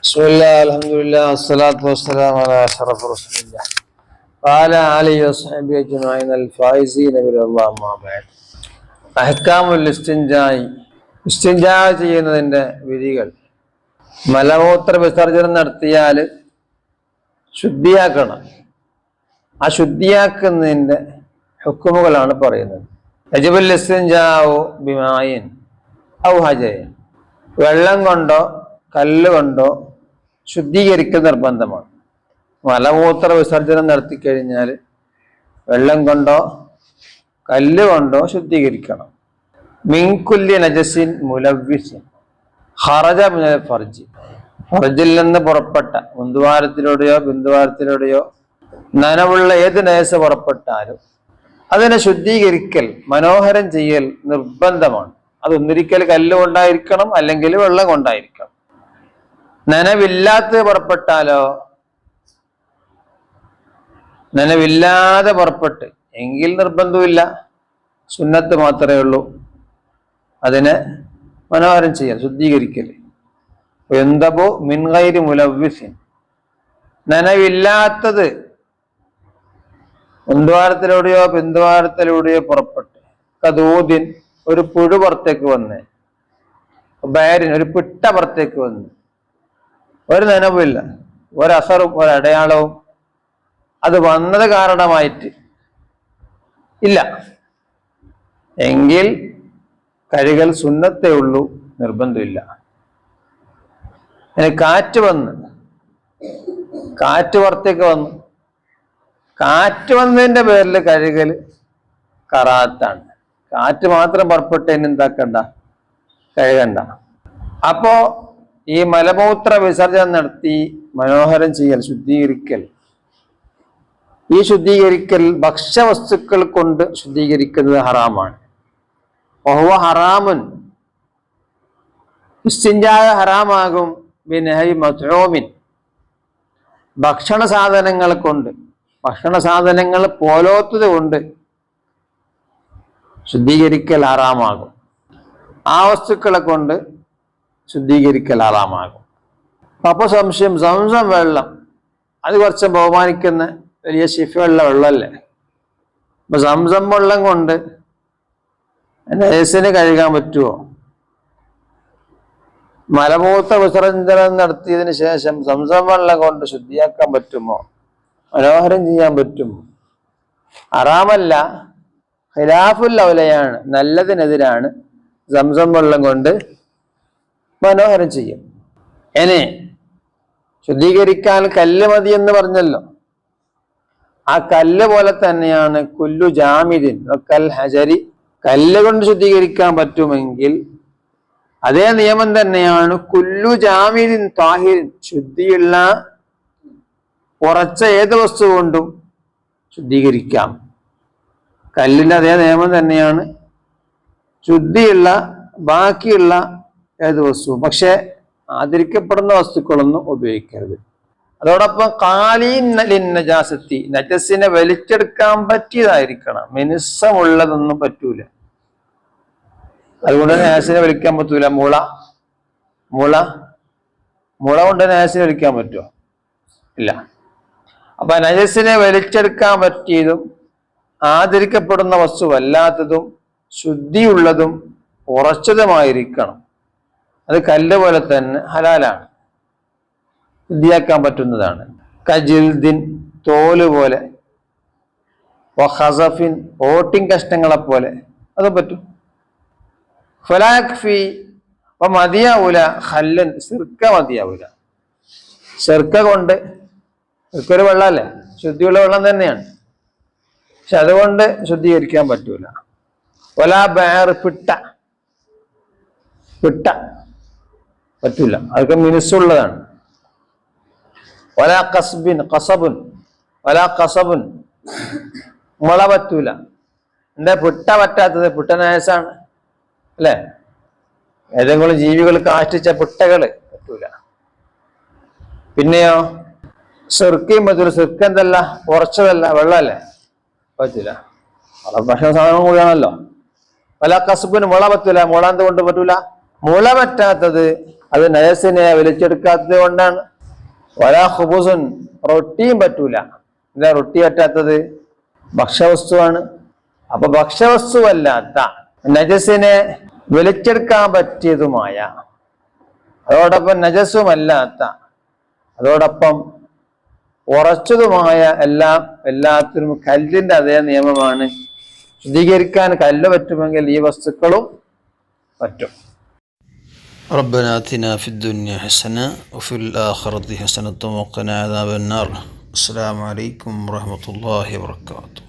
بسم الله الحمد لله والصلاة والسلام على أشرف رسول الله وعلى آله وصحبه أجمعين الفائزين برضا الله ما بعد അഹ്കാമുൽ ഇസ്തിൻജായി ഇസ്തിൻജാ ചെയ്യുന്നതിന്റെ വിധികൾ മലമൂത്ര വിസർജനം നടത്തിയാൽ ശുദ്ധിയാക്കണം ആ ശുദ്ധിയാക്കുന്നതിന്റെ ഹുക്കുമുകളാണ് പറയുന്നത് യജബുൽ ഇസ്തിൻജാവു ബിമായിൻ ഔ ഹജയൻ വെള്ളം കൊണ്ടോ കല്ല് കൊണ്ടോ ശുദ്ധീകരിക്കൽ നിർബന്ധമാണ്. മലമൂത്ര വിസർജനം നടത്തി കഴിഞ്ഞാൽ വെള്ളം കൊണ്ടോ കല്ല് കൊണ്ടോ ശുദ്ധീകരിക്കണം. മിങ്കുല്യ നജസിൻ മുലവ്യസിൻ ഹറജ ഫർജി. ഫർജിൽ നിന്ന് പുറപ്പെട്ട മുന്തുവാരത്തിലൂടെയോ ബിന്ദുവാരത്തിലൂടെയോ നനവുള്ള ഏത് നയസ് പുറപ്പെട്ടാലും അതിനെ ശുദ്ധീകരിക്കൽ മനോഹരം ചെയ്യൽ നിർബന്ധമാണ്. അത് ഒന്നിരിക്കൽ കല്ല് കൊണ്ടായിരിക്കണം അല്ലെങ്കിൽ വെള്ളം കൊണ്ടായിരിക്കണം. നനവില്ലാത്തത് പുറപ്പെട്ടാലോ? നനവില്ലാതെ പുറപ്പെട്ട്. എങ്കിൽ നിർബന്ധമില്ല സുന്നത്ത് മാത്രമേ ഉള്ളൂ. അതിനെ മനോഹരം ചെയ്യാൻ ശുദ്ധീകരിക്കൽ. എന്തപോ മിൻകൈരി മുലവ്യസിൻ നനവില്ലാത്തത് മുന്തുവാരത്തിലൂടെയോ പിന്തുവാരത്തിലൂടെയോ പുറപ്പെട്ട്. കതൂതിൻ ഒരു പുഴു പുറത്തേക്ക് വന്ന് ബയറിൻ ഒരു പിട്ട പുറത്തേക്ക് വന്ന് ഒരു നനവുമില്ല. ഒരസറും ഒരടയാളവും അത് വന്നത് കാരണമായിട്ട് ഇല്ല. എങ്കിൽ കഴുകൽ സുന്നത്തേ ഉള്ളൂ നിർബന്ധമില്ല. ഇനി കാറ്റ് വന്ന് കാറ്റ് പുറത്തേക്ക് വന്നു. കാറ്റ് വന്നതിന്റെ പേരിൽ കഴുകൽ കറാത്താണ്. കാറ്റ് മാത്രം പുറപ്പെട്ടതിന് എന്താക്കണ്ട? കഴുകണ്ട. അപ്പോ ഈ മലമൂത്ര വിസർജനം നടത്തി മനോഹരം ചെയ്യൽ ശുദ്ധീകരിക്കൽ. ഈ ശുദ്ധീകരിക്കൽ ഭക്ഷ്യവസ്തുക്കൾ കൊണ്ട് ശുദ്ധീകരിക്കുന്നത് ഹറാമാണ്. ഓഹോ ഹറാമുൻ. ഇസ്തിഞ്ചായ ഹറാമാകും. ബിനഹൈ മത്രോമിൻ ഭക്ഷണ സാധനങ്ങൾ കൊണ്ട് ഭക്ഷണ സാധനങ്ങൾ പോലോത്തത് കൊണ്ട് ശുദ്ധീകരിക്കൽ ഹറാമാകും. ആ വസ്തുക്കളെ കൊണ്ട് ശുദ്ധീകരിക്കൽ ആറാമാകും അപ്പൊ സംശയം സംസം വെള്ളം. അത് കുറച്ച് ബഹുമാനിക്കുന്ന വലിയ ശിഫയുള്ള വെള്ളമല്ലേ? അപ്പൊ സംസം വെള്ളം കൊണ്ട് നയസിന് കഴുകാൻ പറ്റുമോ മലമൂത്ര വിസർജനം നടത്തിയതിന് ശേഷം സംസം വെള്ളം കൊണ്ട് ശുദ്ധിയാക്കാൻ പറ്റുമോ? മനോഹരം ചെയ്യാൻ പറ്റുമോ? അറാമല്ല ഖിലാഫുൽ ഔലയാണ് നല്ലതിനെതിരാണ് സംസം വെള്ളം കൊണ്ട് മനോഹരം ചെയ്യും. എന്നെ ശുദ്ധീകരിക്കാൻ കല്ല് മതി എന്ന് പറഞ്ഞല്ലോ. ആ കല്ല് പോലെ തന്നെയാണ് കുല്ലു ജാമിദിൻ കൽ ഹജരി കല്ല് കൊണ്ട് ശുദ്ധീകരിക്കാൻ പറ്റുമെങ്കിൽ അതേ നിയമം തന്നെയാണ് കുല്ലു ജാമിദിൻ താഹിരിൻ ശുദ്ധിയുള്ള ഉറച്ച ഏത് വസ്തു കൊണ്ടും ശുദ്ധീകരിക്കാം. കല്ലിന്റെ അതേ നിയമം തന്നെയാണ് ശുദ്ധിയുള്ള ബാക്കിയുള്ള ഏത് വസ്തുവും പക്ഷെ ആദരിക്കപ്പെടുന്ന വസ്തുക്കളൊന്നും ഉപയോഗിക്കരുത്. അതോടൊപ്പം കാലീൻ നജാസത്തി നജസിനെ വലിച്ചെടുക്കാൻ പറ്റിയതായിരിക്കണം. മിനുസമുള്ളതൊന്നും പറ്റൂല. അതുകൊണ്ട് നാസിനെ വലിക്കാൻ പറ്റൂല. മുള മുള മുള കൊണ്ട് നാസിനെ വലിക്കാൻ പറ്റുമോ? ഇല്ല. അപ്പൊ നജസിനെ വലിച്ചെടുക്കാൻ പറ്റിയതും ആദരിക്കപ്പെടുന്ന വസ്തുവല്ലാത്തതും ശുദ്ധിയുള്ളതും ഉറച്ചതുമായിരിക്കണം. അത് കല്ല് പോലെ തന്നെ ഹലാലാണ്. വിദ്യാക്കാൻ പറ്റുന്നതാണ്. കജിൽദിൻ തോൽ പോലെ ഹസഫിൻ ഓട്ടിൻ കഷ്ണങ്ങളെ പോലെ അത് പറ്റും. ഫലാഖ്ഫി അപ്പൊ മതിയാവൂല ഹല്ലൻ സിർക്ക മതിയാവൂല. സിർക്ക കൊണ്ട് ഒരു വെള്ളമല്ലേ ശുദ്ധിയുള്ള വെള്ളം തന്നെയാണ്. പക്ഷെ അതുകൊണ്ട് ശുദ്ധീകരിക്കാൻ പറ്റൂല. ഒല ബാർ പിട്ട. പിട്ട. പറ്റൂല അതൊക്കെ മിനുസുള്ളതാണ്. ഒരാ കസ്ബിൻ കസബുൻ ഒരാ കസബുൻ. മുള പറ്റൂല. എന്താ പുട്ട പറ്റാത്തത്? പുട്ടനായസാണ് അല്ലേ? ഏതെങ്കിലും ജീവികൾ കാഷ്ടിച്ച പുട്ടകൾ പറ്റൂല. പിന്നെയോ? സെർക്കയും പറ്റൂല. സെർക്ക് എന്തല്ല? ഉറച്ചതല്ല. വെള്ളമല്ലേ പറ്റൂല. ഭക്ഷണ സാധനം കൂടിയാണല്ലോ. പല കസുപ്പിന് മുള പറ്റൂല. മുള എന്തുകൊണ്ട് പറ്റൂല? മുള പറ്റാത്തത് അത് നയസിനെ വലിച്ചെടുക്കാത്തത് കൊണ്ടാണ്. വലാ ഹുബുസുൻ റൊട്ടിയും പറ്റൂല. എന്താ റൊട്ടി പറ്റാത്തത് ഭക്ഷ്യവസ്തുവാണ്. അപ്പൊ ഭക്ഷ്യവസ്തുവല്ലാത്ത നജസിനെ വലിച്ചെടുക്കാൻ പറ്റിയതുമായ അതോടൊപ്പം നജസ്സുമല്ലാത്ത അതോടൊപ്പം ഉറച്ചതുമായ എല്ലാം എല്ലാത്തിനും കല്ലിന്റെ അതേ നിയമമാണ്. ശുദ്ധീകരിക്കാൻ കല്ല് പറ്റുമെങ്കിൽ ഈ വസ്തുക്കളും പറ്റും. ربنا آتنا في الدنيا حسنة وفي الآخرة حسنة وقنا عذاب النار. السلام عليكم ورحمة الله وبركاته.